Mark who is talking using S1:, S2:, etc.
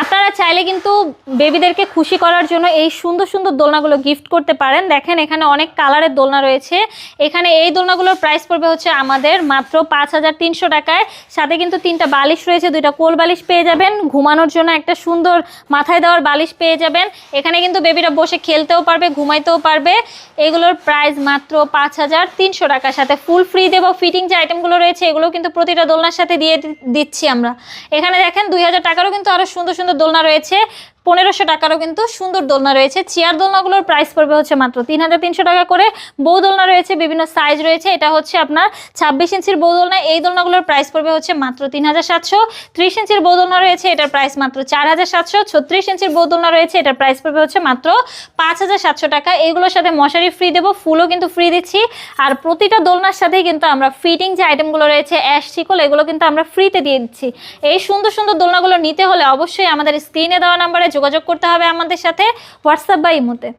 S1: আপনারা চাইলে কিন্তু বেবিদেরকে খুশি করার জন্য এই সুন্দর সুন্দর দোলনাগুলো গিফট করতে পারেন। দেখেন, এখানে অনেক কালারের দোলনা রয়েছে। এখানে এই দোলনাগুলোর প্রাইস পড়বে হচ্ছে আমাদের মাত্র পাঁচ হাজার তিনশো টাকায়। সাথে কিন্তু তিনটা বালিশ রয়েছে, দুইটা কোল বালিশ পেয়ে যাবেন। ঘুমানোর জন্য একটা সুন্দর মাথায় দেওয়ার বালিশ পেয়ে যাবেন। এখানে কিন্তু বেবিরা বসে খেলতেও পারবে, ঘুমাইতেও পারবে। এগুলোর প্রাইস মাত্র পাঁচ হাজার তিনশো টাকার সাথে ফুল ফ্রি দেবো। ফিটিং যে আইটেমগুলো রয়েছে এগুলো কিন্তু প্রতিটা দোলনার সাথে দিয়ে দিচ্ছি আমরা। এখানে দেখেন, দুই হাজার টাকারও কিন্তু আরও সুন্দর সুন্দর দোলনা রয়েছে। পনেরোশো টাকারও কিন্তু সুন্দর দোলনা রয়েছে। চেয়ার দোলনাগুলোর প্রাইস পড়বে হচ্ছে মাত্র তিন হাজার তিনশো টাকা করে। বউ দোলনা রয়েছে, বিভিন্ন সাইজ রয়েছে। এটা হচ্ছে আপনার ছাব্বিশ ইঞ্চির বউ দোলনা। এই দোলনাগুলোর প্রাইস পড়বে হচ্ছে মাত্র তিন হাজার সাতশো। ত্রিশ ইঞ্চির বউ দোলনা রয়েছে, এটার প্রাইস মাত্র চার হাজার সাতশো। ছত্রিশ ইঞ্চির বউ দোলনা রয়েছে, এটার প্রাইস পড়বে হচ্ছে মাত্র পাঁচ হাজার সাতশো টাকা। এইগুলোর সাথে মশারি ফ্রি দেবো, ফুলও কিন্তু ফ্রি দিচ্ছি। আর প্রতিটা দোলনার সাথেই কিন্তু আমরা ফিটিং যে আইটেমগুলো রয়েছে অ্যাশ শিকল, এগুলো কিন্তু আমরা ফ্রিতে দিয়ে দিচ্ছি। এই সুন্দর সুন্দর দোলনাগুলো নিতে হলে অবশ্যই আমাদের স্ক্রিনে দেওয়া নাম্বারে যোগাযোগ করতে হবে আমাদের সাথে হোয়াটসঅ্যাপ বা ইমোতে।